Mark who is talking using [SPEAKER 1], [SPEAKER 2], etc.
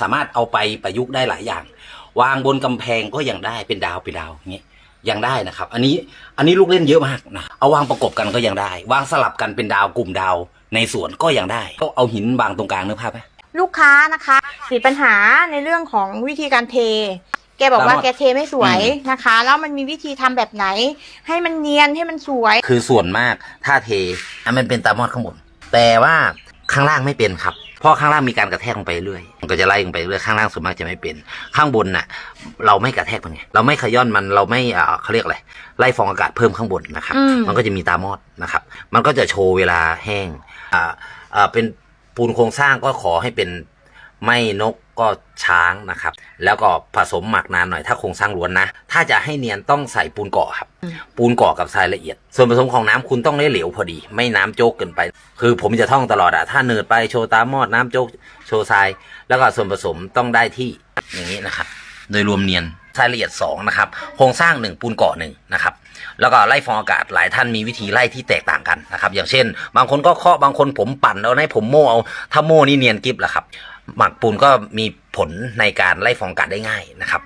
[SPEAKER 1] สามารถเอาไปประยุกต์ได้หลายอย่าง วางบนกำแพงก็ยังได้เป็นดาวเป็นดาวอย่างเงี้ยยังได้นะครับ อันนี้อันนี้ลูกเล่นเยอะมากนะเอาวางประกบกันก็ยังได้ วางสลับกันเป็นดาวกลุ่มดาวในสวนก็ยังได้ก็เอาหินวางตรงกลางนึกภาพไหม
[SPEAKER 2] ลูกค้านะคะติดปัญหาในเรื่องของวิธีการเท แกบอกว่า
[SPEAKER 1] ตามหมด
[SPEAKER 2] แกเทไม่สวยนะคะ แล้วมันมีวิธีทำแบบไหน ให้มันเนียนให้มันสวย
[SPEAKER 1] คือส่วนมากถ้าเทอะมันเป็นตามอดข้างบนแต่ว่าข้างล่างไม่เป็นครับ เพราะข้างล่างมีการกระแทกลงไปเรื่อยมันก็จะไล่ลงไปเรื่อยข้างล่างส่วนมากจะไม่เป็น ข้างบนน่ะ เราไม่กระแทกมันไงเราไม่ขย้อนมันเราไม่อ่าเขาเรียกอะไรไล่ฟองอากาศเพิ่มข้างบนนะครับ
[SPEAKER 2] อืม
[SPEAKER 1] มันก็จะมีตามอดนะครับ มันก็จะโชว์เวลาแห้งอ่าอ่าเป็นปูนโครงสร้างก็ขอให้เป็น ไม่นกก็ช้างนะครับ แล้วก็ผสมหมักนานหน่อยถ้าโครงสร้างล้วนนะ ถ้าจะให้เนียนต้องใส่ปูนเกาะครับ ปูนเกาะกับทรายละเอียด ส่วนผสมของน้ำคุณต้องได้เหลวพอดี ไม่น้ำโจกเกินไป คือผมจะท่องตลอดอะถ้าเนิร์ดไปโชว์ตามอดน้ำโจกโชว์ทราย แล้วก็ส่วนผสมต้องได้ที่อย่างนี้นะครับ โดยรวมเนียนทรายละเอียด2นะครับ โครงสร้าง1ปูนเกาะ1นะครับ แล้วก็ไล่ฟองอากาศหลายท่านมีวิธีไล่ที่แตกต่างกันนะครับ อย่างเช่น บางคนก็เคาะบางคนผมปั่นเอาให้ผมโม่เอาถ้าโม่นี่เนียนกิฟแหละครับ หมักปูนก็มีผลในการไล่ฟองอากาศได้ง่ายนะครับ